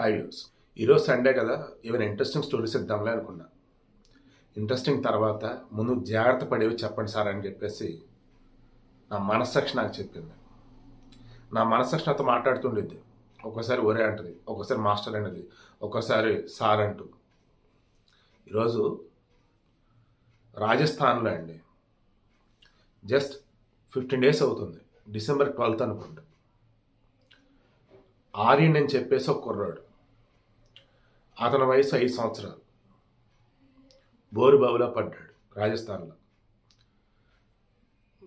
Hi views ఈరోజు Sunday కదా ఏమైనా ఇంట్రెస్టింగ్ స్టోరీస్ ఇద్దాంలే అనుకున్నా. ఇంట్రెస్టింగ్ తర్వాత ముందు జాగ్రత్త పడేవి చెప్పండి సార్ అని చెప్పేసి నా మనస్సాక్షి నాకు చెప్పింది. నా మనస్సాక్షి నాతో మాట్లాడుతుండేది. ఒక్కోసారి ఒరే అంటది ఒక్కోసారి మాస్టర్ అనేది ఒక్కోసారి సార్ అంటూ. ఈరోజు రాజస్థాన్లో అండి జస్ట్ ఫిఫ్టీన్ డేస్ అవుతుంది. డిసెంబర్ ట్వెల్త్ అనుకుంటా ఆర్యన్ అని చెప్పేసి ఒక కుర్రాడు. అతని వయసు ఐదు సంవత్సరాలు. బోరుబావులో పడ్డాడు రాజస్థాన్లో.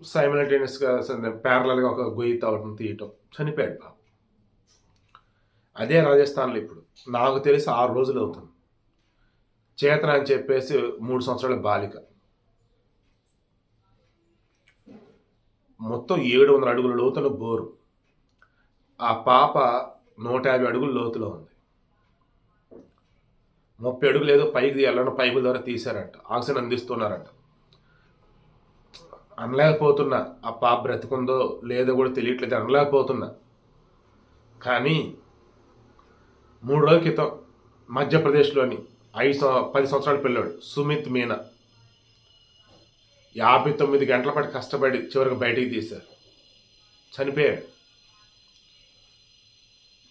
సైమల్టేనియస్గా ప్యారలల్గా ఒక గొయ్యి తవ్వటం తీయటం చనిపోయాడు బాబు అదే రాజస్థాన్లో ఇప్పుడు. నాకు తెలిసి ఆరు రోజులు అవుతుంది. చేతన అని చెప్పేసి మూడు సంవత్సరాల బాలిక. మొత్తం ఏడు వందల అడుగుల లోతులు బోరు. ఆ పాప నూట యాభై అడుగుల లోతులో ఉంది. ముప్పై అడుగులు ఏదో పైకి తీయాలని పైపుల ద్వారా తీశారంట. ఆక్సిజన్ అందిస్తున్నారంట. అనలేకపోతున్నా ఆ పాప బ్రతుకుందో లేదో కూడా తెలియట్లేదు అనలేకపోతున్నా. కానీ మూడు రోజుల క్రితం మధ్యప్రదేశ్లోని ఐదు సం- పది సంవత్సరాల పిల్లాడు సుమిత్ మీనా యాభై తొమ్మిది గంటల పాటు కష్టపడి చివరికి బయటికి తీశారు. చనిపోయాడు.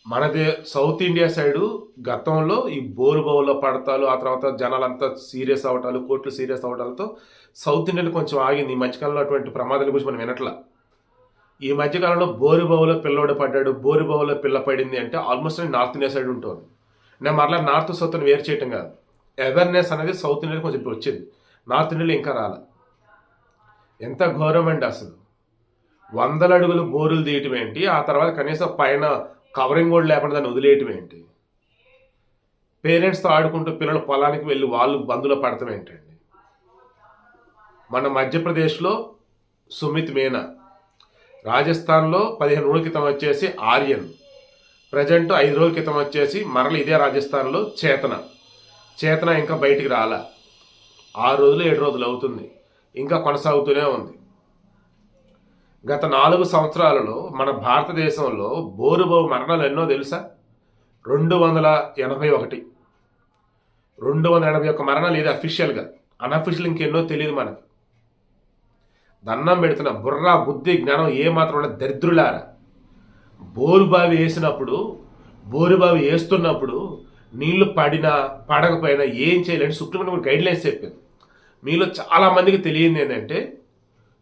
మనదే సౌత్ ఇండియా సైడు గతంలో ఈ బోరు బౌల్లో పడతాలు ఆ తర్వాత జనాలంతా సీరియస్ అవటాలు కోర్టులు సీరియస్ అవటాలతో సౌత్ ఇండియాలో కొంచెం ఆగింది. ఈ మధ్యకాలంలో అటువంటి ప్రమాదాల గురించి మనం వినట్లా. ఈ మధ్యకాలంలో బోరుబావులో పిల్లోడు పడ్డాడు బోరుబావులో పిల్ల పడింది అంటే ఆల్మోస్ట్ నార్త్ ఇండియా సైడ్ ఉంటుంది. నేను మరలా నార్త్ సౌత్ని వేరు చేయటం కాదు. అవేర్నెస్ అనేది సౌత్ ఇండియాలో కొంచెం ఇప్పుడు వచ్చింది. నార్త్ ఇండియాలో ఇంకా రాలే. ఎంత ఘోరం అండి అసలు. వందల అడుగులు బోరులు తీయటం ఏంటి? ఆ తర్వాత కనీసం పైన కవరింగ్ కూడా లేకుండా దాన్ని వదిలేయటం ఏంటి? పేరెంట్స్తో ఆడుకుంటూ పిల్లలు పొలానికి వెళ్ళి వాళ్ళు బంధులో పడటం ఏంటండి? మన మధ్యప్రదేశ్లో సుమిత్ మీనా రాజస్థాన్లో పదిహేను రోజుల క్రితం వచ్చేసి ఆర్యన్ ప్రజెంట్ ఐదు రోజుల క్రితం వచ్చేసి మరల ఇదే రాజస్థాన్లో చేతన. చేతన ఇంకా బయటికి రాలా. ఆరు రోజులు ఏడు రోజులు అవుతుంది. ఇంకా కొనసాగుతూనే ఉంది. గత నాలుగు సంవత్సరాలలో మన భారతదేశంలో బోరుబావు మరణాలు ఎన్నో తెలుసా? రెండు వందల ఎనభై ఒకటి. రెండు వందల ఎనభై ఒక్క మరణాలు ఇది అఫీషియల్గా అన్అఫీషియల్ ఇంకెన్నో తెలియదు మనకు. దండం పెడుతున్న బుర్ర బుద్ధి జ్ఞానం ఏ మాత్రం ఉండదు దరిద్రులారా? బోరుబావి వేసినప్పుడు బోరుబావి వేస్తున్నప్పుడు నీళ్ళు పడినా పడకపోయినా ఏం చేయాలని సుప్రీంకోర్టు గైడ్ లైన్స్ చెప్పింది మీలో చాలా మందికి తెలియంది ఏంటంటే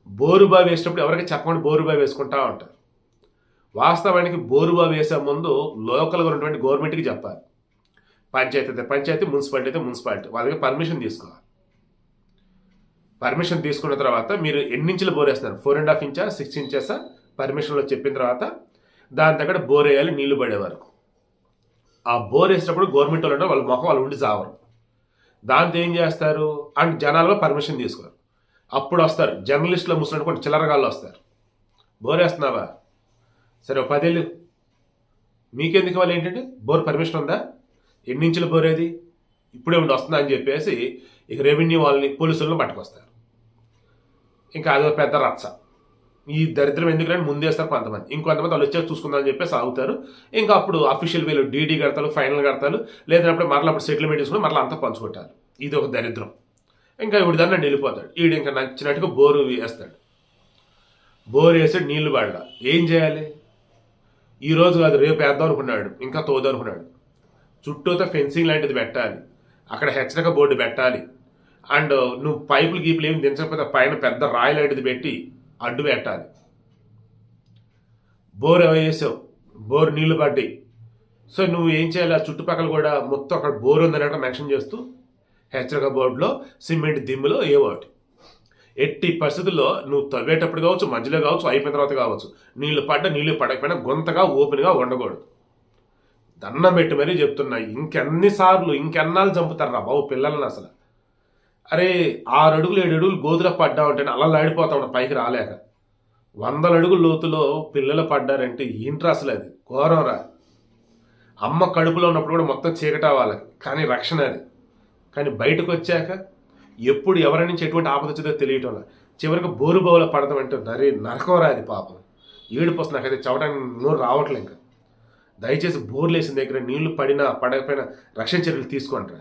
బోరుబావి వేసినప్పుడు ఎవరికి చెప్పకుండా బోరుబావి వేసుకుంటా ఉంటారు. వాస్తవానికి బోరుబావి వేసే ముందు లోకల్గా ఉన్నటువంటి గవర్నమెంట్కి చెప్పాలి. పంచాయతీ అయితే పంచాయతీ మున్సిపాలిటీ అయితే మున్సిపాలిటీ. వాళ్ళకి పర్మిషన్ తీసుకోవాలి. పర్మిషన్ తీసుకున్న తర్వాత మీరు ఎన్నించులు బోర్ వేస్తున్నారు? ఫోర్ అండ్ హాఫ్ ఇంచా సిక్స్ ఇంచెసా? పర్మిషన్లో చెప్పిన తర్వాత దాని దగ్గర బోర్ వేయాలి నీళ్ళు పడే వరకు. ఆ బోర్ వేసినప్పుడు గవర్నమెంట్ వాళ్ళు ఉంటారు, వాళ్ళ ముఖం వాళ్ళు ఉండి చావరు. దాంతో ఏం చేస్తారు? అండ్ జనాలు పర్మిషన్ తీసుకోరు. అప్పుడు వస్తారు. జర్నలిస్టులు ముసలి కొన్ని చిల్లరగాళ్ళు వస్తారు. బోర్ వేస్తున్నావా సరే ఒక పదేళ్ళు. మీకెందుకు వాళ్ళు ఏంటంటే? బోర్ పర్మిషన్ ఉందా? ఎన్ని ఇంచుల బోరేది? ఇప్పుడే ఉండి వస్తుందా అని చెప్పేసి ఇక రెవెన్యూ వాళ్ళని పోలీసులను పట్టుకొస్తారు. ఇంకా అదో పెద్ద రచ్చ. ఈ దరిద్రం ఎందుకంటే ముందేస్తారు కొంతమంది. ఇంకొంతమంది వాళ్ళు వచ్చాక చూసుకుందామని చెప్పేసి ఆగుతారు. ఇంకా అప్పుడు అఫీషియల్ వేలు డీడీ కడతారు ఫైనల్ కడతారు. లేదంటే మరలా అప్పుడు సెటిల్మెంట్ చేసుకుని మరలా అంతా పంచుకుంటారు. ఇది ఒక దరిద్రం. ఇంకా ఇప్పుడు దాన్ని వెళ్ళిపోతాడు ఈడు ఇంకా నచ్చినట్టుగా బోరు వేస్తాడు. బోరు వేసి నీళ్ళు పడ ఏం చేయాలి? ఈరోజు కాదు రేపు వేద్దాం అనుకున్నాడు. ఇంకా తోదాం అనుకున్నాడు. చుట్టూతో ఫెన్సింగ్ లాంటిది పెట్టాలి. అక్కడ హెచ్చరిక బోర్డు పెట్టాలి. అండ్ నువ్వు పైపులు గీపులు ఏమి దించకపోతే పైన పెద్ద రాయి లాంటిది పెట్టి అడ్డు పెట్టాలి. బోర్ వేసావు బోర్ నీళ్ళు పడ్డాయి. సో నువ్వు ఏం చేయాలి? ఆ చుట్టుపక్కల కూడా మొత్తం అక్కడ బోర్ ఉందని మెన్షన్ చేస్తూ హెచ్చరిక బోర్డులో సిమెంట్ దిమ్ములో ఏ ఒకటి. ఎట్టి పరిస్థితుల్లో నువ్వు తవ్వేటప్పుడు కావచ్చు మధ్యలో కావచ్చు అయిపోయిన తర్వాత కావచ్చు నీళ్ళు పడ్డ నీళ్ళు పడకపోయినా గొంతగా ఓపెన్గా ఉండకూడదు దండం పెట్టి మరీ చెప్తున్నా ఇంకెన్నిసార్లు ఇంకెన్నాళ్ళు చంపుతారా బాబు పిల్లల్ని అసలు. అరే ఆరు అడుగులు ఏడు అడుగులు గోతులో పడ్డా ఉంటే అలా లాడిపోతా పైకి రాలేక. వందల అడుగుల లోతులో పిల్లలు పడ్డారంటే ఏంట్రా అసలు అది? ఘోరం రా. అమ్మ కడుపులో ఉన్నప్పుడు కూడా మొత్తం చీకట వాళ్ళకి. కానీ రక్షణ అది. కానీ బయటకు వచ్చాక ఎప్పుడు ఎవరి నుంచి ఎటువంటి ఆపద వచ్చిందో తెలియటం చివరికి బోరు బోల పడతాం అంటే నరి నరకం రాది పాపం. ఏడుపు వస్తుంది నాకైతే చవటానికి నోరు రావట్లే ఇంకా. దయచేసి బోర్లు వేసిన దగ్గర నీళ్ళు పడినా పడకపోయినా రక్షణ చర్యలు తీసుకుంటారా